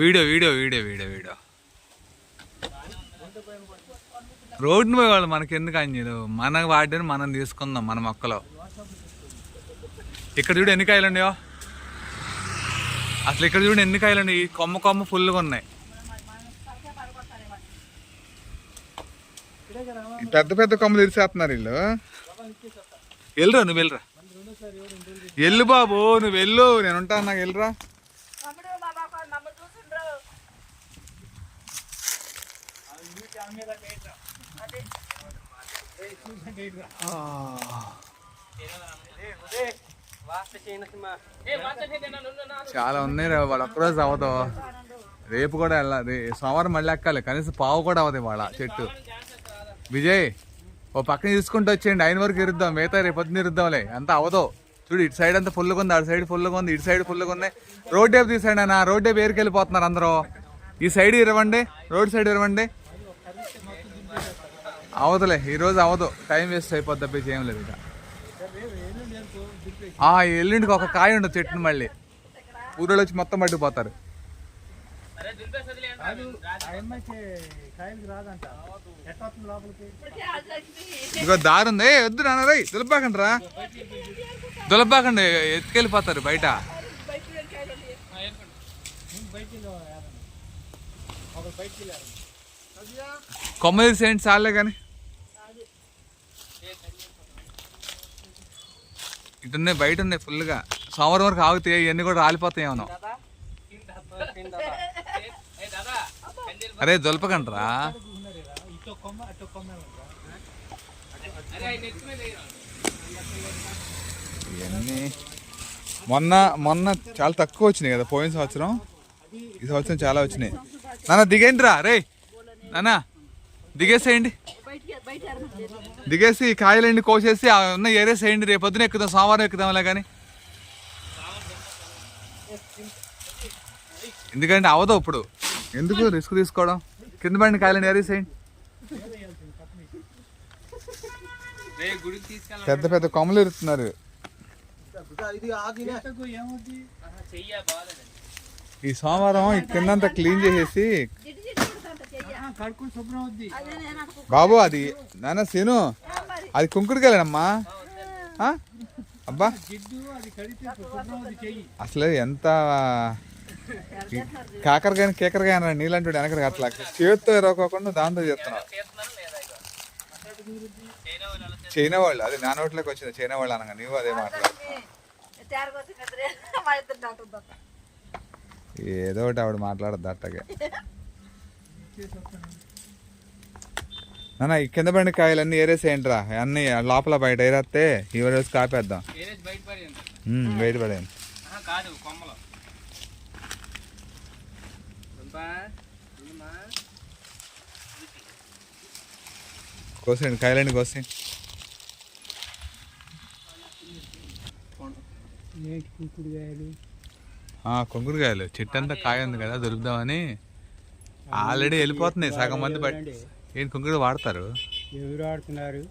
Video video video video video. Road పోయేవాళ్ళు మనకి ఎందుకు అంజీలు మన వాడిని మనం తీసుకుందాం మన మొక్కలో ఇక్కడ చూడు ఎన్ని కాయలు ఉన్నాయో. అసలు ఇక్కడ చూడు ఎన్ని కాయలు ఉన్నాయి? ఈ కొమ్మ కొమ్మ ఫుల్గా ఉన్నాయి. పెద్ద పెద్ద కొమ్మలు ఇరిసేస్తున్నారు వీళ్ళు. వెళ్ళరా నువ్వు వెళ్ళరా? వెళ్ళు బాబు నువ్వు వెళ్ళు. నేను ఉంటాను నాకు వెళ్ళరా? చాలా ఉన్నాయి రా వాడు ఒక్కరోజు అవ్వదు. రేపు కూడా వెళ్ళాలి. సోమవారం మళ్ళీ ఎక్కాలి. కనీసం పావు కూడా అవ్వదు వాళ్ళ చెట్టు. విజయ్ ఓ పక్కన చూసుకుంటూ వచ్చేయండి. ఆయన వరకు ఇరుద్దాం. మిగతా రేపు ఇరుద్దాంలే. అంతా అవదో. చూడు ఇటు సైడ్ అంతా ఫుల్గా ఉంది అటు సైడ్ ఫుల్గా ఉంది ఇటు సైడ్ ఫుల్గా ఉన్నాయి. రోడ్ డేపు తీసాడు అన్న. రోడ్ డేపు ఏరికి వెళ్ళిపోతున్నారు అందరూ. ఈ సైడ్ ఇరవండి రోడ్ సైడ్ ఇరవండి. అవదులే ఈరోజు అవ్వదు టైం వేస్ట్ అయిపోద్ది తప్పించి ఏం లేదు ఇక. ఆ ఎల్లుండికి ఒక కాయ ఉండదు చెట్టును మళ్ళీ. ఊరోళ్ళు వచ్చి మొత్తం పట్టుకుపోతారు ఇప్పటికే ఆల్రెడీ ఇగో దారి ఉంది ఏ, వద్దు నాన్న రై దులపాకండి రా. దులపాకండి ఎత్తుకెళ్ళిపోతారు బయట. బయటికి వెళ్ళి కొమ్మ తీసేయండి చాలే కానీ. ఇటున్నాయి బయట ఉన్నాయి ఫుల్గా సోమవారం వరకు ఆగుతాయి ఇవన్నీ కూడా రాలిపోతాయి ఏమో అరే దులపకండి ఇవన్నీ మొన్న మొన్న చాలా తక్కువ వచ్చినాయి కదా పోయిన సంవత్సరం? ఈ సంవత్సరం చాలా వచ్చినాయి. నాన్న దిగేయండి రా. రే నాన్న దిగేసేయండి. దిగేసి కాయలండి కోసేసి ఉన్న ఏరేసేయండి రేపు పొద్దున ఎక్కుదాం సోమవారం ఎక్కుదాంలే కానీ ఎందుకంటే అవదు ఇప్పుడు ఎందుకు రిస్క్ తీసుకోవడం? కింద పడిన కాయలని ఏరేసేయండి పెద్ద పెద్ద కొమ్మలు ఇరుతున్నారు ఈ సోమవారం ఈ కిందంతా క్లీన్ చేసేసి బాబు అది నాన్న సీను అది కుంకుడుకాయలేనమ్మా? అబ్బా. అసలు ఎంత కాకరకాయ కేకరకాయ అన్న నీళ్ళంటాడు వెనకడికి అట్లా చేతితో ఎరవకోకుండా దాంతో చేస్తున్నావు చైనా వాళ్ళు అది నా నోట్లోకి వచ్చింది. చైనా వాళ్ళు అనగా నీవు అదే మాట్లాడు ఏదో ఒకటి ఆవిడ మాట్లాడద్దు అట్టగే. నాన్న ఈ కింద పడిన కాయలన్నీ ఏరేసేయండి రా అన్ని లోపల బయట ఏరేస్తే ఈ రోజు కాపేద్దాం. ఉమ్, బయట పడేయండి. కోసేయండి కాయలన్నీ కోసి కొంగురుకాయలు చెట్టు అంతా కాయ ఉంది కదా దొరుకుదామని. ఆల్రెడీ వెళ్ళిపోతున్నాయి సగం మంది బట్టి ఏంటి కొంగురు వాడతారు? ఎవరు ఆడుతున్నారు